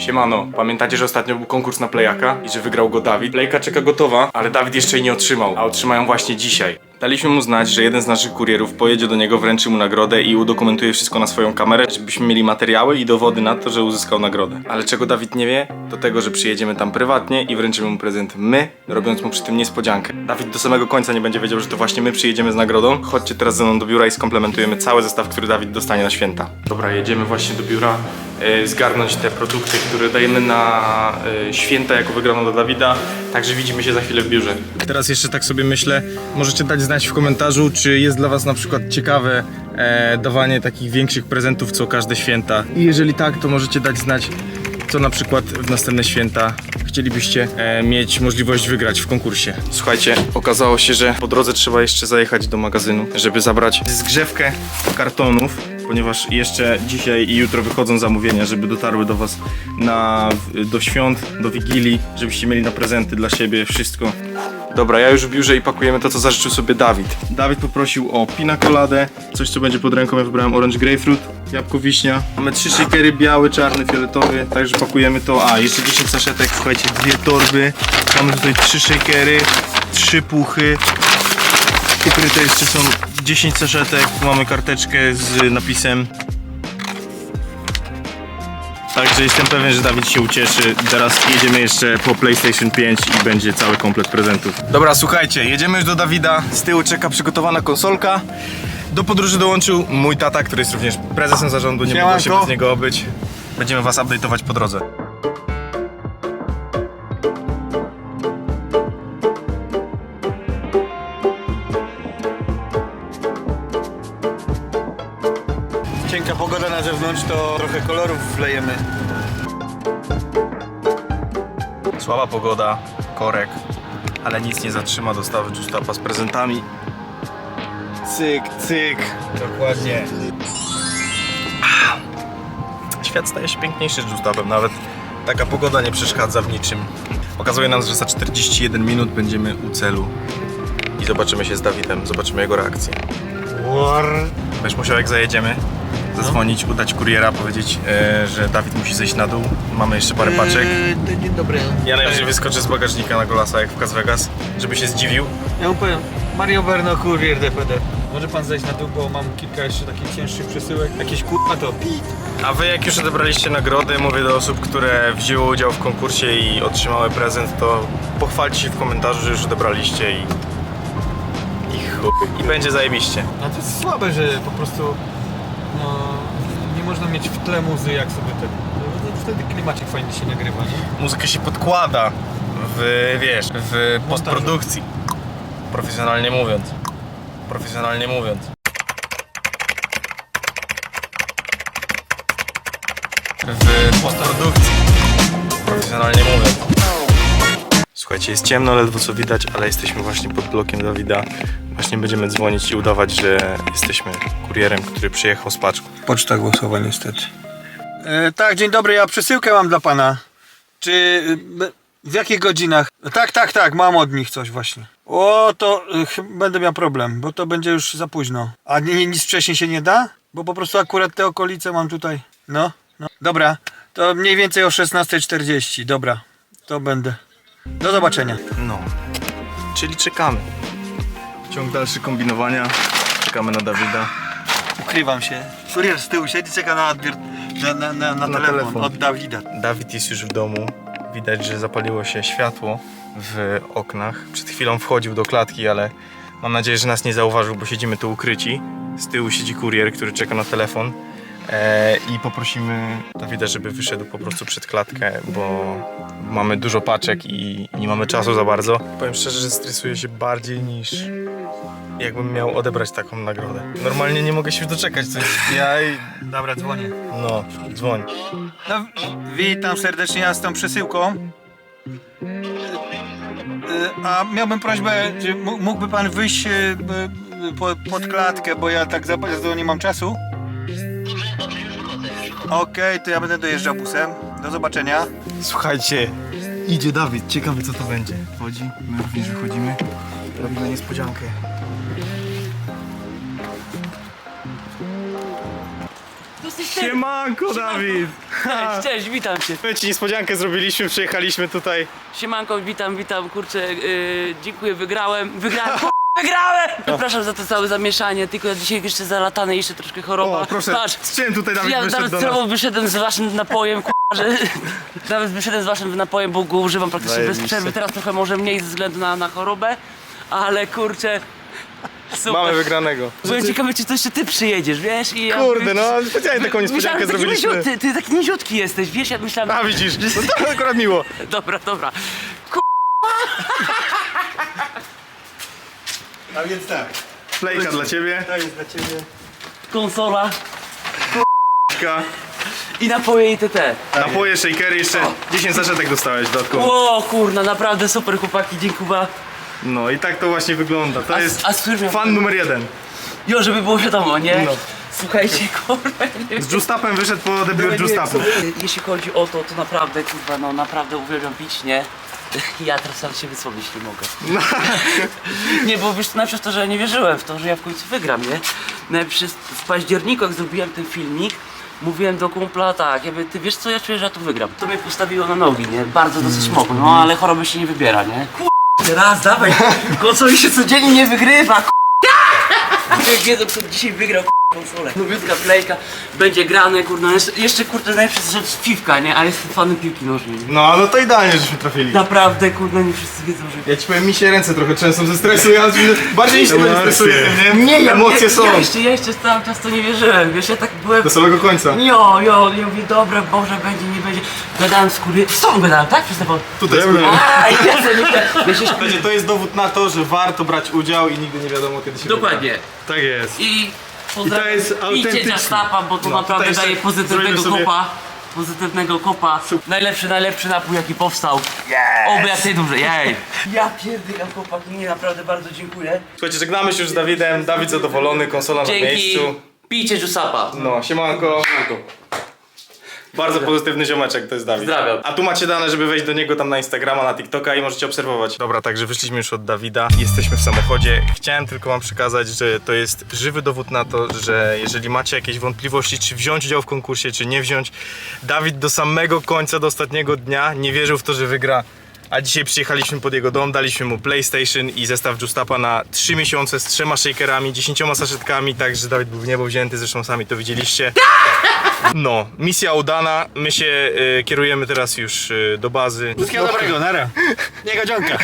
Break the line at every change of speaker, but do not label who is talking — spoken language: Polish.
Siemano, pamiętacie, że ostatnio był konkurs na Playaka i że wygrał go Dawid? Playka czeka gotowa, ale Dawid jeszcze jej nie otrzymał, a otrzymają właśnie dzisiaj. Daliśmy mu znać, że jeden z naszych kurierów pojedzie do niego, wręczy mu nagrodę i udokumentuje wszystko na swoją kamerę, żebyśmy mieli materiały i dowody na to, że uzyskał nagrodę. Ale czego Dawid nie wie, to tego, że przyjedziemy tam prywatnie i wręczymy mu prezent my, robiąc mu przy tym niespodziankę. Dawid do samego końca nie będzie wiedział, że to właśnie my przyjedziemy z nagrodą. Chodźcie teraz ze mną do biura i skomplementujemy cały zestaw, który Dawid dostanie na święta. Dobra, jedziemy właśnie do biura zgarnąć te produkty, które dajemy na e, święta jako wygraną dla Dawida. Także widzimy się za chwilę w biurze. Teraz jeszcze tak sobie myślę, możecie dać znać w komentarzu, czy jest dla Was na przykład ciekawe e, dawanie takich większych prezentów co każde święta. I jeżeli tak, to możecie dać znać, co na przykład w następne święta chcielibyście e, mieć możliwość wygrać w konkursie. Słuchajcie, okazało się, że po drodze trzeba jeszcze zajechać do magazynu, żeby zabrać zgrzewkę kartonów, ponieważ jeszcze dzisiaj i jutro wychodzą zamówienia, żeby dotarły do Was na, do świąt, do Wigilii, żebyście mieli na prezenty dla siebie, wszystko. Dobra, ja już w biurze i pakujemy to, co zażyczył sobie Dawid. Dawid poprosił o pina coladę, coś co będzie pod ręką, ja wybrałem orange grapefruit, jabłko wiśnia. Mamy trzy shakery, biały, czarny, fioletowy, także pakujemy to. A, jeszcze 10 saszetek, słuchajcie, dwie torby. Mamy tutaj trzy shakery, trzy puchy. Ukryte jeszcze są 10 saszetek, mamy karteczkę z napisem Także jestem pewien, że Dawid się ucieszy. Teraz jedziemy jeszcze po PlayStation 5 i będzie cały komplet prezentów. Dobra, słuchajcie, jedziemy już do Dawida. Z tyłu czeka przygotowana konsolka. Do podróży dołączył mój tata, który jest również prezesem zarządu. Nie mogło się bez niego obyć. Będziemy was update'ować po drodze.
Zewnątrz, to trochę kolorów wlejemy.
Słaba pogoda, korek, ale nic nie zatrzyma dostawy Justapa z prezentami. Cyk, cyk. Dokładnie. Świat staje się piękniejszy z Justapem, nawet taka pogoda nie przeszkadza w niczym. Okazuje nam, że za 41 minut będziemy u celu i zobaczymy się z Dawidem, zobaczymy jego reakcję. Będziesz musiał jak zajedziemy zadzwonić, udać kuriera, powiedzieć, e, że Dawid musi zejść na dół. Mamy jeszcze parę paczek.
Eee, to dzień dobry.
Ja najwyżej wyskoczę z bagażnika na Golasa jak w Las Vegas, żeby się zdziwił.
Ja mu powiem, Mario Berno, kurier DPD. Może pan zejść na dół, bo mam kilka jeszcze takich cięższych przesyłek. Jakieś kurwa to.
A wy jak już odebraliście nagrody, mówię do osób, które wzięły udział w konkursie i otrzymały prezent, to pochwalcie się w komentarzu, że już odebraliście i... I chuj. I będzie zajebiście.
No to jest słabe, że po prostu no, nie można mieć w tle muzy jak sobie ten. No, to wtedy klimacik fajnie się nagrywa, nie?
Muzykę się podkłada w, wiesz, w postprodukcji. Profesjonalnie mówiąc. Profesjonalnie mówiąc. W postprodukcji. Profesjonalnie mówiąc. Słuchajcie, jest ciemno, ledwo co widać, ale jesteśmy właśnie pod blokiem Dawida. Właśnie będziemy dzwonić i udawać, że jesteśmy kurierem, który przyjechał z paczką.
Poczta głosowa niestety. E, tak, dzień dobry, ja przesyłkę mam dla pana. Czy b- w jakich godzinach? Tak, tak, tak, mam od nich coś właśnie. O, to ch- będę miał problem, bo to będzie już za późno. A ni- nic wcześniej się nie da? Bo po prostu akurat te okolice mam tutaj. No, no. Dobra, to mniej więcej o 16.40. Dobra, to będę. Do zobaczenia.
No, czyli czekamy. Ciąg dalszy kombinowania. Czekamy na Dawida.
Ukrywam się. Kurier z tyłu siedzi, czeka na odbiór, na, na, na, na, telefon,
telefon.
od Dawida.
Dawid jest już w domu. Widać, że zapaliło się światło w oknach. Przed chwilą wchodził do klatki, ale mam nadzieję, że nas nie zauważył, bo siedzimy tu ukryci. Z tyłu siedzi kurier, który czeka na telefon. E, I poprosimy Dawida, żeby wyszedł po prostu przed klatkę, bo mamy dużo paczek i nie mamy czasu za bardzo. Powiem szczerze, że stresuję się bardziej niż jakbym miał odebrać taką nagrodę. Normalnie nie mogę się już doczekać. To jest ja i...
Dobra, dzwonię.
No, dzwoń.
No, witam serdecznie, ja z tą przesyłką. E, A miałbym prośbę, czy mógłby pan wyjść e, b- po, pod klatkę, bo ja tak za bardzo nie mam czasu. Okej, to ja będę dojeżdżał busem. Do zobaczenia.
Słuchajcie, idzie Dawid, ciekawy co to będzie. Wchodzi, my również wychodzimy. Robimy niespodziankę. Siemanko, Dawid!
Cześć, cześć, witam cię.
My ci niespodziankę zrobiliśmy, przyjechaliśmy tutaj.
Siemanko, witam, witam, kurczę, yy, dziękuję, wygrałem, wygrałem, wygrałem! Przepraszam za to całe zamieszanie, tylko ja dzisiaj jeszcze zalatany, jeszcze troszkę choroba.
O, proszę,
Patrz,
z czym tutaj Dawid
ja
wyszedł
nawet
do nas?
celowo wyszedłem z waszym napojem, kur- że nawet wyszedłem z waszym napojem, bo go używam praktycznie bez
Zajebiście.
przerwy, teraz trochę może mniej ze względu na, na chorobę, ale kurczę, super.
Mamy wygranego.
Byłem ciekawy, czy to jeszcze ty przyjedziesz, wiesz? I ja
Kurde, no specjalnie taką niespodziankę
Myślałem, że taki
zrobiliśmy.
niziut- ty, ty taki niziutki jesteś, wiesz, ja myślałem...
A widzisz, no to akurat miło.
Dobra, dobra.
A więc tak,
Playka dla ciebie.
to jest dla ciebie.
Konsola
Ka.
i napoje ITT.
Napoje, shakery, jeszcze 10 zaszetek dostałeś dodatkowo.
O kurna, naprawdę super chłopaki, dziękuję.
No i tak to właśnie wygląda. To
A,
jest
a z którym ja-
fan numer jeden.
Jo, żeby było wiadomo, nie?
No.
Słuchajcie, kurwa, nie
Z Justapem wyszedł po debiut Justapu.
Jeśli chodzi o to, to naprawdę, kurwa, no naprawdę uwielbiam pić, nie? Ja teraz sam się wysłowić nie mogę. Nie, bo wiesz, najpierw to, że ja nie wierzyłem w to, że ja w końcu wygram, nie? Najpierw w październiku, jak zrobiłem ten filmik, mówiłem do kumpla tak, ja mówię, ty wiesz co, ja czuję, że ja tu wygram. To mnie postawiło na nogi, nie? Bardzo dosyć
Mm.
mocno, no ale choroby się nie wybiera, nie? Kur... Raz, dawaj, konsoli się codziennie nie wygrywa, kur... Jak wiedzą, kto dzisiaj wygrał konsolę. Nowiutka playka, będzie grane, kurna, jeszcze, jeszcze kurde najlepsze rzecz piwka, nie? A jestem fanem piłki nożnej.
No, no to idealnie, żeśmy trafili.
Naprawdę, kurde, nie wszyscy wiedzą, że...
Ja ci powiem, mi się ręce trochę trzęsą ze stresu, ja bardziej niż ty mnie stresuje, nie?
Nie, ja,
Emocje
ja,
są.
Ja jeszcze, ja jeszcze cały czas to nie wierzyłem, wiesz, ja tak byłem...
Do samego końca.
Jo, jo, ja mówię, dobra, Boże, będzie, nie będzie. Gadałem z kury... Z tobą gadałem, tak? Przez telefon.
Tutaj
się
Będzie, to jest dowód na to, że warto brać udział i nigdy nie wiadomo kiedy się
Dokładnie.
wygra. Tak jest.
I
I to jest
i
autentyczne.
ciecia Stapa, bo to
No,
naprawdę
tutaj
daje
jeszcze
pozytywnego
zrobimy sobie-
kopa. Pozytywnego kopa. Najlepszy, najlepszy napój jaki powstał. Yes. Oby jak najdłużej, jej. Ja pierdykam chłopaki, nie, naprawdę bardzo dziękuję.
Słuchajcie, żegnamy się już z Dawidem. Dawid zadowolony, konsola na
Dzięki.
miejscu.
Pijcie Jusapa.
No, siemanko. Bardzo pozytywny ziomeczek to jest Dawid.
Pozdrawiam.
A tu macie dane, żeby wejść do niego tam na Instagrama, na TikToka i możecie obserwować. Dobra, także wyszliśmy już od Dawida. Jesteśmy w samochodzie. Chciałem tylko wam przekazać, że to jest żywy dowód na to, że jeżeli macie jakieś wątpliwości, czy wziąć udział w konkursie, czy nie wziąć, Dawid do samego końca, do ostatniego dnia nie wierzył w to, że wygra. A dzisiaj przyjechaliśmy pod jego dom, daliśmy mu PlayStation i zestaw Justapa na 3 miesiące z trzema shakerami, 10 saszetkami, także Dawid był w niebo wzięty, zresztą sami to widzieliście. No, misja udana. My się y, kierujemy teraz już y, do bazy.
Wszystkiego dobrego, nara. Nie gadzionka.